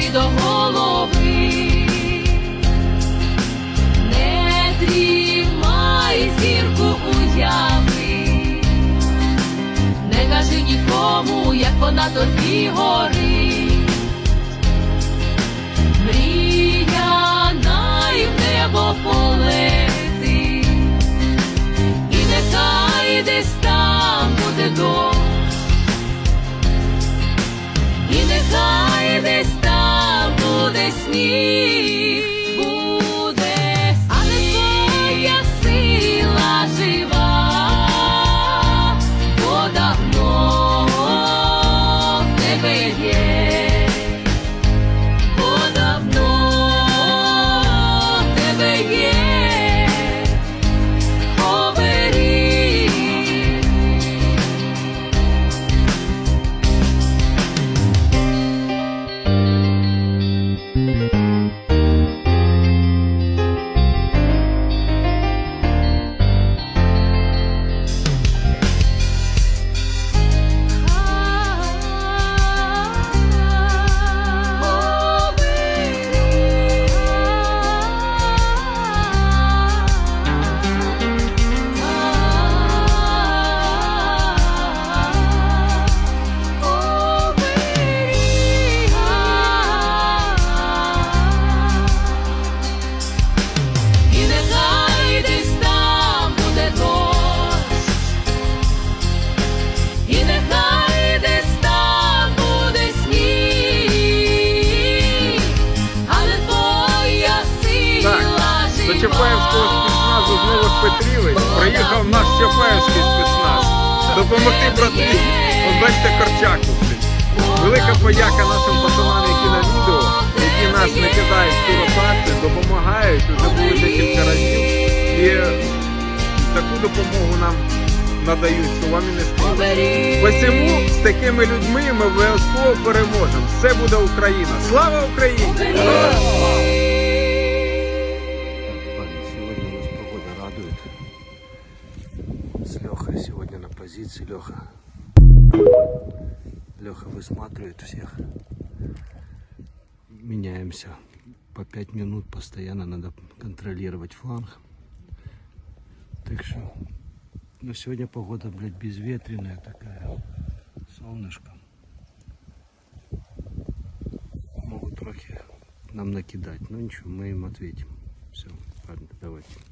чужого, до голови, не дрімай зірку уяви, не кажи нікому, як вона тобі горить. Мрія буде допомогти братві. От бачите, Корчак Велика подяка нашим пацанам, які на відео, які нас не кидають в цю допомагають, вже були декілька разів. І таку допомогу нам надають, що вам і не стало. Посему з такими людьми ми обов'язково переможемо. Все буде Україна. Слава Україні! С Лехой сегодня на позиции. Леха. Леха высматривает всех. Меняемся по 5 минут постоянно надо контролировать фланг. Так что, ну сегодня погода, блядь, безветренная такая. Солнышко. Могут трохи нам накидать, но ничего, мы им ответим. Все, ладно, давайте.